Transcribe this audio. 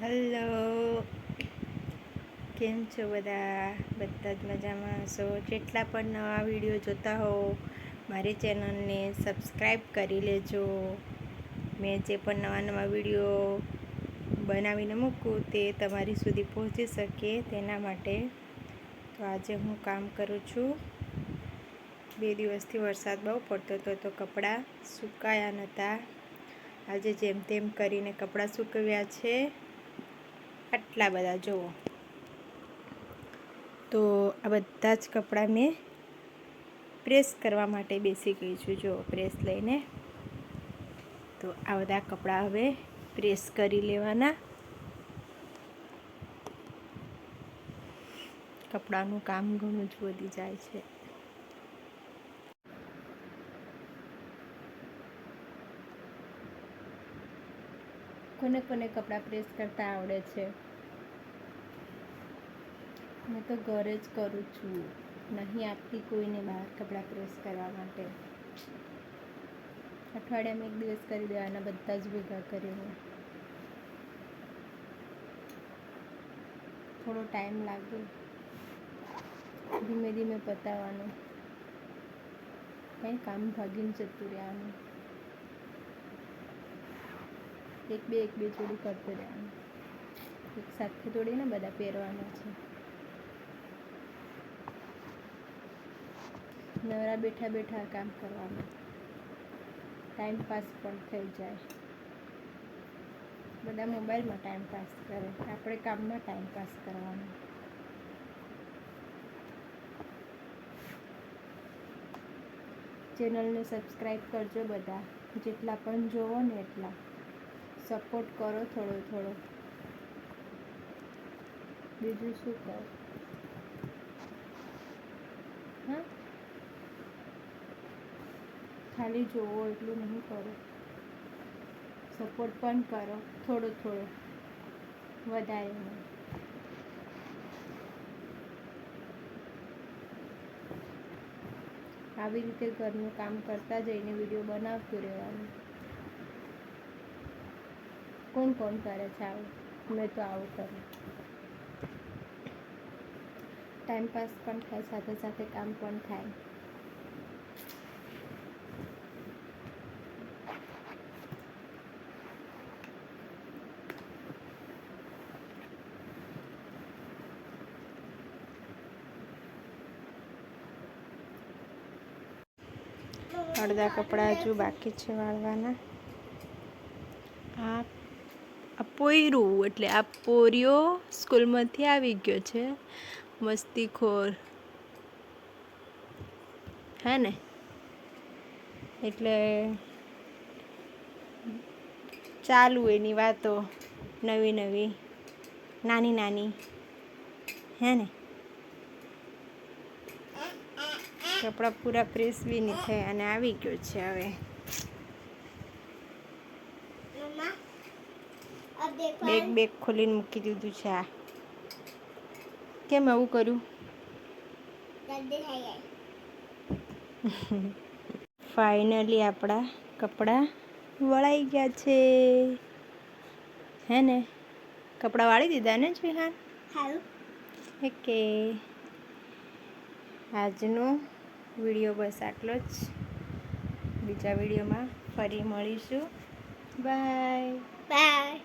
Hello કેમ છો બધા? બધા જ મજામાં. છો જેટલા પણ નવા વીડિયો જોતા હો, મારી ચેનલને સબસ્ક્રાઈબ કરી લેજો. મેં જે પણ નવા નવા વીડિયો બનાવીને મૂકું તે તમારી સુધી પહોંચી શકે તેના માટે. તો આજે હું કામ કરું છું. બે દિવસથી વરસાદ બહુ પડતો હતો તો કપડાં સુકાયા નહોતા. આજે જેમ તેમ કરીને કપડાં સૂકવ્યા છે. આટલા બધા, જુઓ. તો આ બધા જ કપડાં મેં પ્રેસ કરવા માટે બેસી ગઈ છું જો પ્રેસ લઈને. તો આ બધા કપડાં હવે પ્રેસ કરી લેવાના. કપડાનું કામ ઘણું જ વધી જાય છે. કોને કોને કપડાં પ્રેસ કરતા આવડે છે? મેં તો ઘરે જ કરું છું. નહીં આપતી કોઈને બહાર કપડાં પ્રેસ કરવા માટે. અઠવાડિયામાં એક દિવસ કરી દેવાના બધા જ ભેગા કરીને થોડો ટાઈમ લાગે. ધીમે ધીમે પતાવવાનું કંઈ કામ ભાગીને જતું રહેવાનું. એક બે એક બે જોડી કરતું રહેવાનું. એક સાથે થોડીને બધા પહેરવાના છે. નવરા બેઠા બેઠા કામ કરવાનું. ટાઈમ પાસ પણ થઈ જાય. બધા મોબાઈલમાં ટાઈમ પાસ કરે. આપણે કામમાં ટાઈમ પાસ કરવાનો. ચેનલને સબસ્ક્રાઈબ કરજો બધા. જેટલા પણ જોવો ને એટલા. સપોર્ટ કરો થોડો થોડો. બીજું શું કરો હા? ખાલી જોવો એટલું નહીં કરો. સપોર્ટ પણ કરો, થોડો થોડો, વધારે નહીં. આવી રીતે ઘરનું કામ કરતા જઈને વીડિયો બનાવતું રહેવાનું. કોણ કોણ કરે છે આવું? મેં તો આવું કરું. ટાઈમ પાસ પણ થાય, સાથે સાથે કામ પણ થાય. અડધા કપડાં હજુ બાકી છે વાળવાના. આ આ પોયરું એટલે આ પોરિયો સ્કૂલમાંથી આવી ગયો છે. મસ્તીખોર. હે ને? એટલે ચાલુ એની વાતો નવી નવી. નાની નાની. હે ને? કપડાં પૂરા પ્રેસ બી નહીં થાય અને આવી ગયો છે હવે. બેગ બેગ ખોલીને મૂકી દીધું છે આ. કેમ આવું કર્યું? ફાઇનલી આપણા કપડાં વળાઈ ગયા છે. હે ને? કપડાં વાળી દીધા ને વિહાન ઓકે આજનો વીડિયો બસ આટલો જ. બીજા વિડીયોમાં ફરી મળીશું. બાય. Bye.